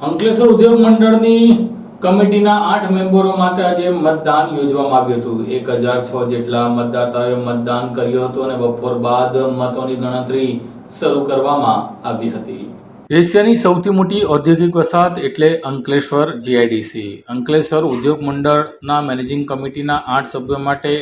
અંકલેશ્વર ઉદ્યોગ મંડળની કમિટીના આઠ મેમ્બરો માટે આજે મતદાન યોજવામાં આવ્યું હતું. એક હજાર છ જેટલા મતદાતાઓએ મતદાન કર્યું હતું અને બપોર બાદ મતોની ગણતરી શરૂ કરવામાં આવી હતી. એશિયાની સૌથી મોટી ઔદ્યોગિક વસાહત એટલે અંકલેશ્વર જીઆઈડીસી અંકલેશ્વર ઉદ્યોગ મંડળના મેનેજિંગ કમિટીના આઠ સભ્યો માટે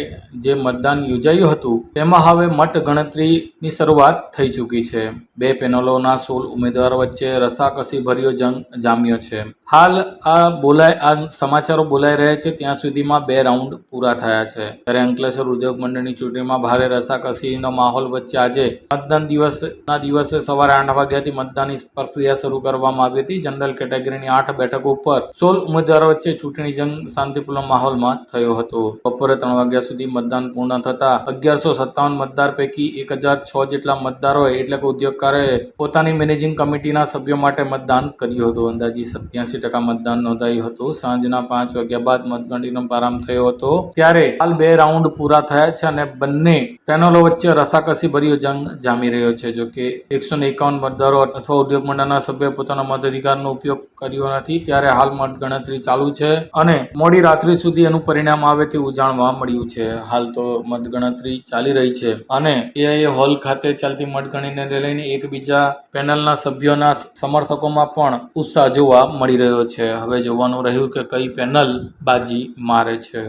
જે મતદાન યોજાયું હતું, તેમાં હવે મત ગણતરીની શરૂઆત થઈ ચૂકી છે. બે પેનલોના સોળ ઉમેદવાર વચ્ચે રસાકસી ભર્યો જંગ જામ્યો છે. હાલ આ બોલાય આ સમાચારો બોલાઈ રહ્યા છે ત્યાં સુધીમાં બે રાઉન્ડ પૂરા થયા છે. ત્યારે અંકલેશ્વર ઉદ્યોગ મંડળની ચૂંટણીમાં ભારે રસાકસીનો માહોલ વચ્ચે આજે મતદાન દિવસના દિવસે સવારે આઠ વાગ્યાથી મતદાનની પ્રક્રિયા શરૂ કરવામાં આવી હતી. જનરલ કેટેગરીની આઠ બેઠકો ઉપર સોળ ઉમેદવારો વચ્ચે ચૂંટણી જંગ શાંતિપૂર્ણ માહોલમાં થયો હતો. બપોરે ત્રણ વાગ્યા સુધી મતદાન પૂર્ણ થતા અગિયારસો સત્તાવન મતદાર પૈકી એક હજાર છ જેટલા મતદારોએ એટલે કે ઉદ્યોગકારોએ પોતાની મેનેજિંગ કમિટીના સભ્યો માટે મતદાન કર્યું હતું. અંદાજી સત્યાસી ટકા મતદાન નોંધાયું હતું. સાંજના પાંચ વાગ્યા બાદ મતગણતરીનો પ્રારંભ થયો હતો. ત્યારે હાલ બે રાઉન્ડ પૂરા થયા છે અને બંને પેનલો વચ્ચે રસાકસી ભર્યો જંગ જામી રહ્યો છે. જો કે એકસો ને એકાવન મતદારો અથવા ઉદ્યોગ મંડળના સભ્યોએ પોતાના મતાધિકારનો ઉપયોગ કર્યો નથી. ત્યારે હાલ મતગણતરી ચાલુ છે અને મોડી રાત્રિ સુધી એનું પરિણામ આવે તેવું જાણવા મળ્યું છે. હાલ તો મતગણતરી ચાલી રહી છે અને એઆઈએ હોલ ખાતે ચાલતી મતગણતરીને લઈને એકબીજા પેનલના સભ્યોના સમર્થકોમાં પણ ઉત્સાહ જોવા મળી રહ્યો છે. હવે જોવાનું રહ્યું કે કઈ પેનલ બાજી મારે છે.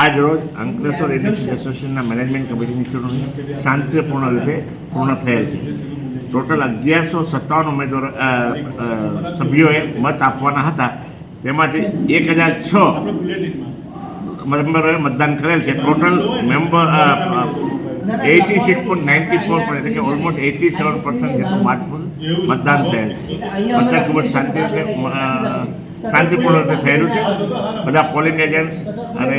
આજ રોજ અંકલેશ્વર ઇન્ડસ્ટ્રીઝ એસોસિએશનના મેનેજમેન્ટ કમિટીની ચૂંટણી શાંતિપૂર્ણ રીતે પૂર્ણ થયેલ છે. ટોટલ અગિયારસો સત્તાવન ઉમેદવારો સભ્યોએ મત આપવાના હતા. તેમાંથી એક હજાર છ મેમ્બરોએ મતદાન કરેલ છે. Total member eighty six point ninety four એટલે કે ઓલમોસ્ટ એટી સેવન પર્સન્ટ જેટલું મત મતદાન થયેલ છે. મતદાન ખૂબ જ શાંતિ શાંતિપૂર્ણ રીતે થયેલું છે. બધા પોલિંગ એજન્ટ્સ અને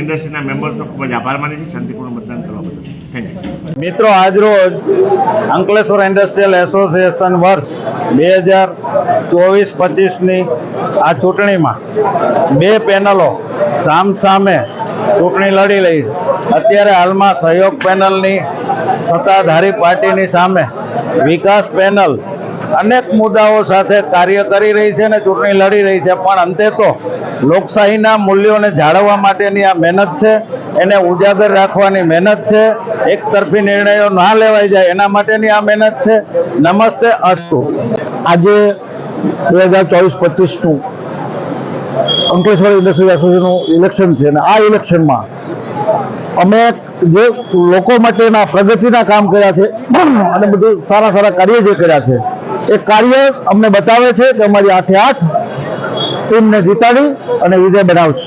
ઇન્ડસ્ટ્રીના મેમ્બર્સનો ખૂબ જ આભાર માની છે શાંતિપૂર્ણ મતદાન કરવા બદલ. થેન્ક યુ મિત્રો આજરોજ અંકલેશ્વર ઇન્ડસ્ટ્રીયલ એસોસિએશન વર્ષ બે હજાર ચોવીસ પચીસની આ ચૂંટણીમાં બે પેનલો સામ સામે ચૂંટણી લડી રહી. અત્યારે હાલમાં સહયોગ પેનલની સત્તાધારી પાર્ટીની સામે વિકાસ પેનલ અનેક મુદ્દાઓ સાથે કાર્ય કરી રહી છે અને ચૂંટણી લડી રહી છે. પણ અંતે તો લોકશાહીના મૂલ્યોને જાળવવા માટેની આ મહેનત છે. એને ઉજાગર રાખવાની મહેનત છે. એક તરફી નિર્ણયો ના લેવાઈ જાય એના માટેની આ મહેનત છે. નમસ્તે અસ્તુ. આજે બે હજાર ચોવીસ પચીસનું અંકલેશ્વર ઇન્ડસ્ટ્રીઝ એસોસિએશનનું ઇલેક્શન છે અને આ ઇલેક્શનમાં અમે જે લોકો માટેના પ્રગતિના કામ કર્યા છે, અને બધું સારા સારા કાર્ય જે કર્યા છે, એ કાર્ય અમને બતાવે છે કે અમારી આઠે આઠ ટીમને જીતાડી અને વિજય બનાવશે.